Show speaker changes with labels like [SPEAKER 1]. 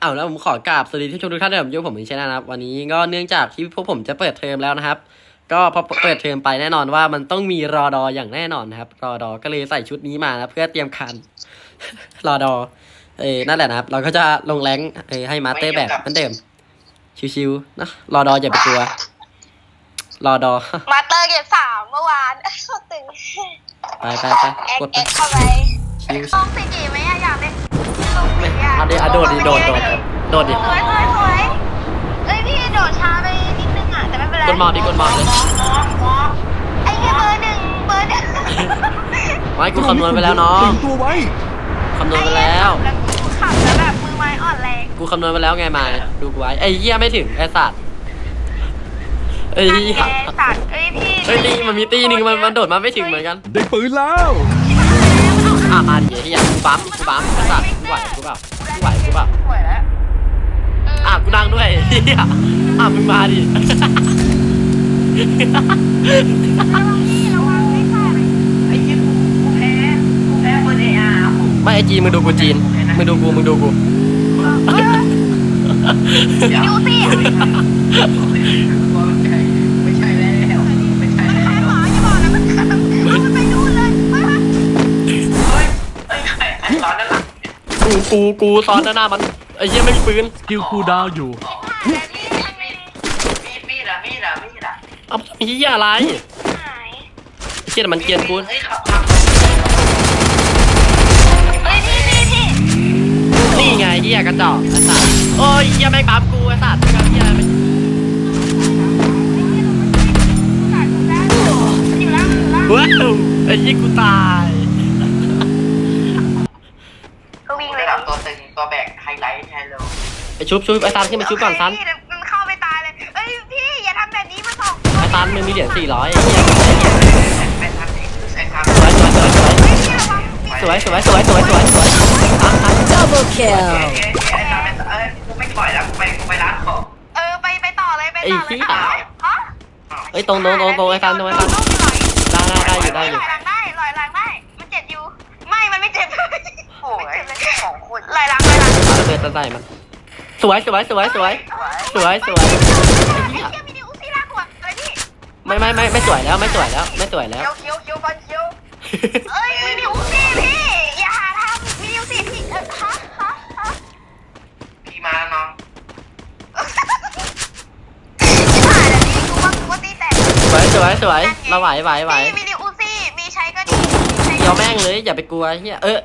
[SPEAKER 1] เอาแล้วผมขอกราบสวัสดีที่ชมทุกท่านด้วยผมยุคผมมินชนะนะครับ วันนี้ก็เนื่องจากที่พวกผมจะเปิดเทอมแล้วนะครับ ก็พอเปิดเทอมไปแน่นอนว่ามันต้องมีรอดออย่างแน่นอนนะครับ รอดอก็เลยใส่ชุดนี้มานะเพื่อเตรียมคันรอดอเอ้ยนั่นแหละนะครับ เราก็จะลงแรงค์เอ้ยให้มาสเตอร์แบบเหมือนเดิม ชิวๆนะรอดออย่าไปกลัวรอดอ
[SPEAKER 2] มาเตอร์เก็บสามเมื่อวานโคตรตึง
[SPEAKER 1] ไปไปไป
[SPEAKER 2] แอ็ก
[SPEAKER 1] กดไป
[SPEAKER 2] เอ็กเข้าไป
[SPEAKER 1] ชิว
[SPEAKER 2] ลงสี่กี่ไหมอะอยากเล่นลง
[SPEAKER 1] ไม่
[SPEAKER 2] สี่อะ
[SPEAKER 1] เอาดิเอาโดดดิโดดโดดโดดดิ
[SPEAKER 2] สวยสวยสวยเอ้ยพี่โดดช้าไปนิดนึงอะแต่ไม่เป็นไร
[SPEAKER 1] กดหมอบดิกดหมอบเลย
[SPEAKER 2] ไอ้เหี้ยเบอร์หนึ่งเบอร์หนึ่ง
[SPEAKER 1] ไม่กูคำนวณไปแล้วน้อง
[SPEAKER 3] ถึงตัวไว้
[SPEAKER 1] คำนวณไปแล้ว
[SPEAKER 2] แล้วกูขับแล้วแบบมือไม้อ่อนแรง
[SPEAKER 1] กูคำนวณไปแล้วไงมาดูกูไว้ไอ้เหี้ยไม่ถึงไอ้สัตว์ไอ้เหี้ย
[SPEAKER 2] นั่นไงสัตว์เอ้ยพี่
[SPEAKER 1] เฮ้ยตีมันมีตีหนึ่งมันมันโดดมาไม่ถึงเหมือนกัน
[SPEAKER 3] ได้ปืนแล้ว
[SPEAKER 1] อะมาดิเหี้ยกูปั๊มกูปั๊มไอ้สัตว์กูไหวกูเปล่ากูไหวกูเปล่า
[SPEAKER 2] สวยแล้ว
[SPEAKER 1] อะกูนั่งด้วยไอ้เหี้ยอะมึงมาดิ
[SPEAKER 2] ระวังพี่ระวังไม่ใช่
[SPEAKER 4] ไอ้เหี้ยกูแพ้กูแพ้บอร์เออาร์ผม
[SPEAKER 1] ไม่ไอจีนมึงดูกูจีนมึงดูกูมึงดูกู
[SPEAKER 2] ดูสิ กู
[SPEAKER 1] กูกูตอนหน้ามันไอ้เหี้ยไม่มีปืน
[SPEAKER 3] คิวคูลดาวน์อยู่
[SPEAKER 4] มีดมีดอะมีดอะมีดอะ
[SPEAKER 1] เอ้ามีเหี้ยอะไร
[SPEAKER 2] หาย
[SPEAKER 1] ไอ้เหี้ยมันเกรียนกู
[SPEAKER 4] เฮ้ยขับขับ
[SPEAKER 2] เฮ้ยพี่พี่พี่
[SPEAKER 1] นี่ไงเหี้ยกระจอกไอ้สัตว์โอ้ยเหี้ยไม่ปั๊มกูไอ้สัตว์มึงเอาเหี้ยอะไรไป
[SPEAKER 2] อยู่แล้วอยู่แล้ว
[SPEAKER 1] ว้าวไอ้ยี่กูตาย
[SPEAKER 4] ตัวตึงตัวแบกไฮไลท์แทนเลย
[SPEAKER 1] ไอ้ชุบชุบไอ้ซันขึ้นมาชุบก่อนซัน
[SPEAKER 2] มันเข้าไปตายเลยเอ้ยพี่อย่าทำแบบนี้มาสอง
[SPEAKER 1] ไอ้ซันมึงมีเหรียญสี่ร้อยไอ้เหี้ย
[SPEAKER 4] ไอ้ทันเองไอ้ทัน
[SPEAKER 1] สวยสวยสวยสวย
[SPEAKER 2] เฮ้ยพี่ระวัง
[SPEAKER 1] สวยสวยสวยสวยสวยสวยอะอะ
[SPEAKER 5] Double
[SPEAKER 4] เอ้ย
[SPEAKER 5] kill.
[SPEAKER 4] ไอ้ทันเอ้ยกูไม่ปล่อยแล้วกูไปกูไปร้านของ
[SPEAKER 2] เออไปไปต่อเลยไปต่อเลยฮะ
[SPEAKER 1] เอ้ยตรงตรงตรงตรงไอ้ซันตรงไอ้ซันได้ได้ได้อยู่ได้อยู่
[SPEAKER 2] ลอยหลังได้ลอยหลังได้ มันเจ็บอยู่ ไม่มันไม่เจ็บโอ้ยของคุณลอยหลังลอยห ลัง
[SPEAKER 1] เอาระเบิดใส่มัน สวยสวยสวยสวยสวยสวย
[SPEAKER 2] ไอ้เหี้ยมีนิวซี่ลากหัวเลยพี่
[SPEAKER 1] ไม่ไม่ไม่ไม่สวยแล้วไม่สวยแล้วไม่สวยแล้ว
[SPEAKER 4] เคี้ยวเคี้ยวเคี้ยวฟันเคี้ยว
[SPEAKER 2] เอ้ยมีนิวซี่พี่อย่าหาทำมีนิวซี่พี่เออฮะฮะฮะ
[SPEAKER 4] พี่มาน้อง
[SPEAKER 2] ผ่านแล้วนี่กูว่ากูว่าตีแตก
[SPEAKER 1] สวยสวยสวยเราไหวไหวไหว
[SPEAKER 2] มีมีนิวซี่มีใช้ก็ดีมีใช้
[SPEAKER 1] เดี๋ยวแม่งเลยอย่าไปกลัวเฮียเออ